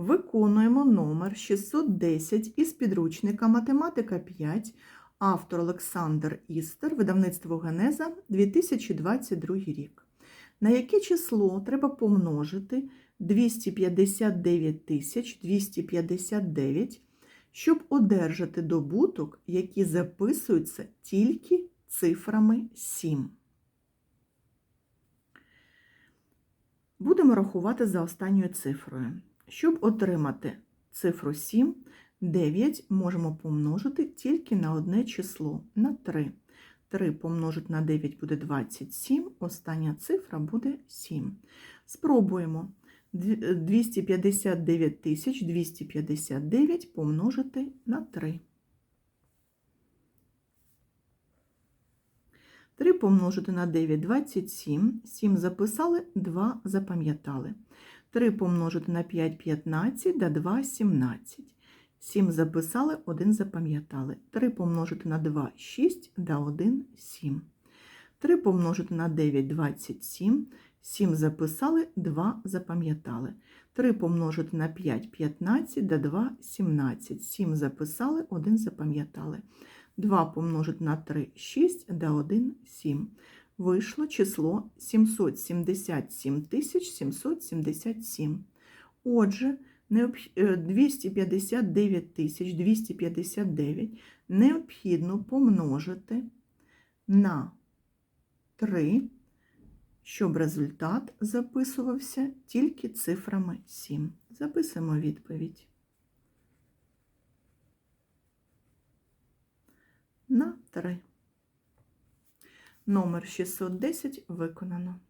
Виконуємо номер 610 із підручника Математика 5, автор Олександр Істер, видавництво Генеза 2022 рік. На яке число треба помножити 259 259, щоб одержати добуток, які записуються тільки цифрами 7. Будемо рахувати за останньою цифрою. Щоб отримати цифру 7, 9 можемо помножити тільки на одне число на 3. 3 помножити на 9 буде 27, остання цифра буде 7. Спробуємо 259 259 помножити на 3. 3 помножити на 9 – 27, 7 записали, 2 запам'ятали. 3 помножити на 5 – 15, да 2 – 17. 7 записали, 1 запам'ятали. 3 помножити на 2 – 6, да 1 – 7. 3 помножити на 9 – 27, 7 записали, 2 запам'ятали. 3 помножити на 5 – 15, да 2 – 17. 7 записали, 1 запам'ятали. 2 помножити на 3 – 6, да 1 – 7. Вийшло число 777 777. Отже, 259 259 необхідно помножити на 3, щоб результат записувався тільки цифрами 7. Записуємо відповідь. На 3. Номер 610 виконано.